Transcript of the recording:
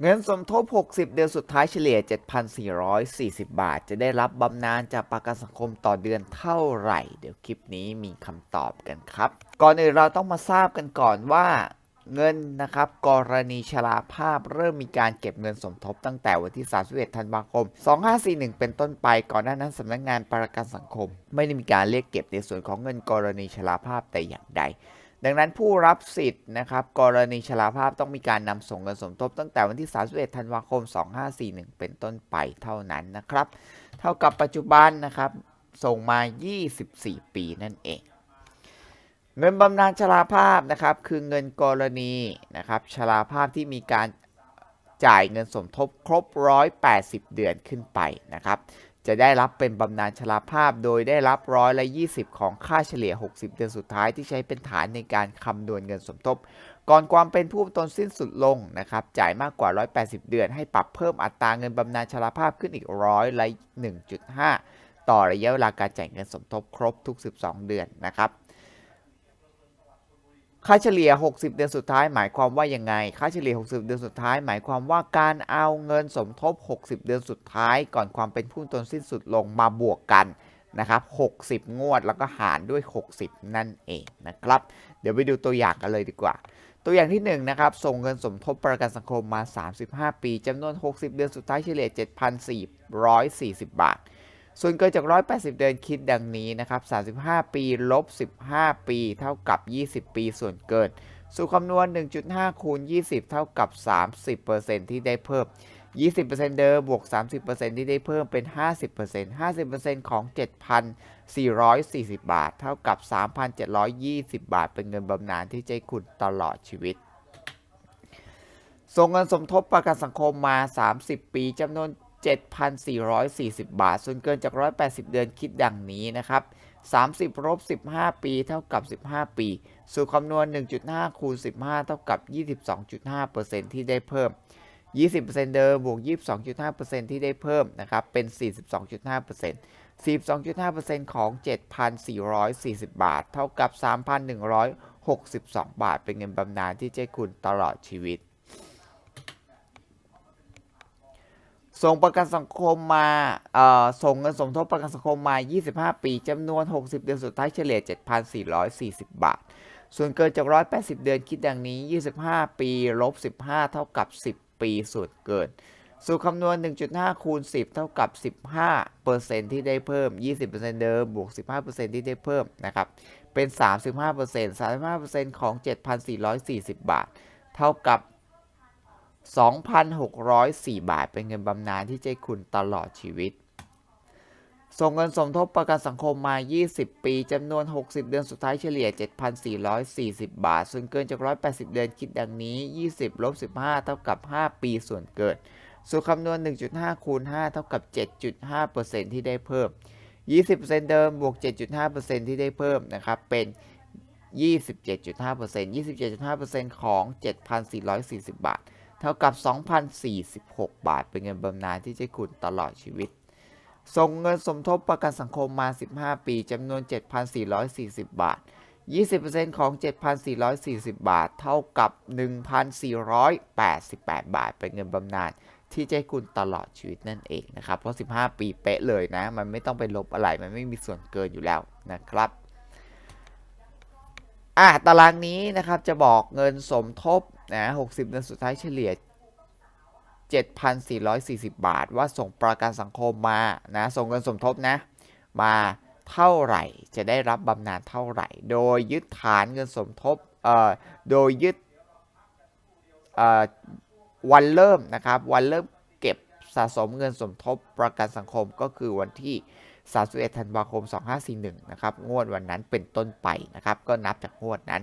เงินสมทบ 60 เดือนสุดท้ายเฉลี่ย 7,440 บาท จะได้รับบำนาญจากประกันสังคมต่อเดือนเท่าไหร่ เดี๋ยวคลิปนี้มีคำตอบกันครับ ก่อนอื่นเราต้องมาทราบกันก่อนว่าเงินนะครับกรณีชราภาพเริ่มมีการเก็บเงินสมทบตั้งแต่วันที่ 31 ธันวาคม 2541 เป็นต้นไปก่อนหน้านั้นสำนักงานประกันสังคม ไม่ได้มีการเรียกเก็บในส่วนของเงินกรณีชราภาพแต่อย่างใด ดังนั้นผู้รับสิทธิ์นะครับกรณีชราภาพต้องมีการนำส่งเงินสมทบตั้งแต่วันที่ 31 ธันวาคม 2541 เป็นต้นไปเท่านั้นนะครับ เท่ากับปัจจุบันนะครับ ส่งมา 24 ปีนั่นเอง เงินบำนาญชราภาพนะครับคือเงินกรณีนะครับชราภาพที่มีการจ่ายเงินสมทบครบ 180 เดือนขึ้นไปนะครับ จะได้รับเป็นบำนาญชราภาพโดยได้รับร้อยละ 20 ของค่าเฉลี่ย 60 เดือนสุดท้ายที่ใช้เป็นฐานในการคำนวณเงินสมทบ ก่อนความเป็นผู้ตนสิ้นสุดลงนะครับ จ่ายมากกว่า 180 เดือน ให้ปรับเพิ่มอัตราเงินบำนาญชราภาพขึ้นอีกร้อยละ 1.5 ต่อระยะเวลาการจ่ายเงินสมทบครบทุก 12 เดือนนะครับ ค่าเฉลี่ย 60 เดือนสุดท้ายหมายความว่ายังไง ค่าเฉลี่ย 60 เดือนสุดท้าย หมายความว่าการเอาเงินสมทบ 60 เดือนสุดท้าย ก่อนความเป็นผู้ตนสิ้นสุดลงมาบวกกันนะครับ 60 งวดแล้วก็หารด้วย 60 นั่นเองนะครับ เดี๋ยวไปดูตัวอย่างกันเลยดีกว่า ตัวอย่างที่1นงนะครับ ส่งเงินสมทบประกันสังคมมา 35 ปีจำนวน 60 เดือนสุดท้ายเฉลี่ย 7,440 บาท ส่วนเกินจาก 180 เดือนคิดดังนี้นะครับ 35 ปีลบ 15 ปี เท่ากับ 20 ปีส่วนเกิน สู่คำนวณ 1.5 คูณ 20 เท่ากับ 30%ที่ได้เพิ่ม 20%เดิมบวก 30%ที่ได้เพิ่มเป็น 50% 50%ของ 7,440 บาท เท่ากับ 3,720 บาท เป็นเงินบำนาญที่ใจคุณตลอดชีวิตส่งเงินสมทบประกันสังคมมา 30 ปีจำนวน 7,440 บาท ส่วนเกินจาก 180 เดือนคิดดังนี้นะครับ 30ลบ15 ปีเท่ากับ 15 ปี สู่คำนวณ 1.5 คูณ 15 เท่ากับ 22.5%ที่ได้เพิ่ม 20%เดิมบวก 22.5%ที่ได้เพิ่มนะครับ เป็น 42.5% 42.5%ของ 7,440 บาท เท่ากับ 3,162 บาท เป็นเงินบำนาญที่เจ้คุณตลอดชีวิต ส่งประกันสังคมมาส่งเงินสมทบประกันสังคมมา 25 ปีจำนวน 60 เดือนสุดท้ายเฉลี่ย 7,440 บาท ส่วนเกินจาก 180 เดือนคิดดังนี้ 25 ปีลบ15 เท่ากับ 10 ปีส่วนเกิน สู่คำนวณ 1.5 คูณ 10 เท่ากับ 15%ที่ได้เพิ่ม 20%เดิม บวก 15%ที่ได้เพิ่มนะครับ เป็น 35% 35%ของ 7,440 บาท เท่ากับ 2,604 บาท เป็นเงินบำนาญที่ใจคุณตลอดชีวิต ส่งเงินสมทบประกันสังคมมา 20 ปีจำนวน 60 เดือนสุดท้ายเฉลี่ย 7,440 บาท ส่วนเกินจาก 180 เดือนคิดดังนี้ 20ลบ15 เท่ากับ 5 ปีส่วนเกินสู่คำนวณ 1.5 คูณ 5 เท่ากับ 7.5%ที่ได้เพิ่ม 20%เดิมบวก 7.5%ที่ได้เพิ่มนะครับ เป็น 27.5% 27.5%ของ 7,440 บาท ท่ากับ 2,046 บาท เป็นเงินบำนาญที่จะคุณตลอดชีวิต ส่งเงินสมทบประกันสังคมมา 15 ปีจำนวน 7,440 บาท 20%ของ 7,440 บาท เท่ากับ 1,488 บาท เป็นเงินบำนาญที่จะให้คุณตลอดชีวิตนั่นเองนะครับ เพราะ 15 ปีเป๊ะเลยนะ มันไม่ต้องไปลบอะไร มันไม่มีส่วนเกินอยู่แล้วนะครับอะตารางนี้นะครับจะบอกเงินสมทบ นะ60เดือนสุดท้ายเฉลี่ย 7,440 บาท ว่าส่งประกันสังคมมานะส่งเงินสมทบนะมาเท่าไหร่จะได้รับบำนาญเท่าไหร่ โดยยึดฐานเงินสมทบเอ่อโดยยึดเอ่อวันเริ่มนะครับวันเริ่มเก็บสะสมเงินสมทบประกันสังคมก็คือวันที่31ธันวาคม 2541 นะครับ งวดวันนั้นเป็นต้นไปนะครับ ก็นับจากงวดนั้น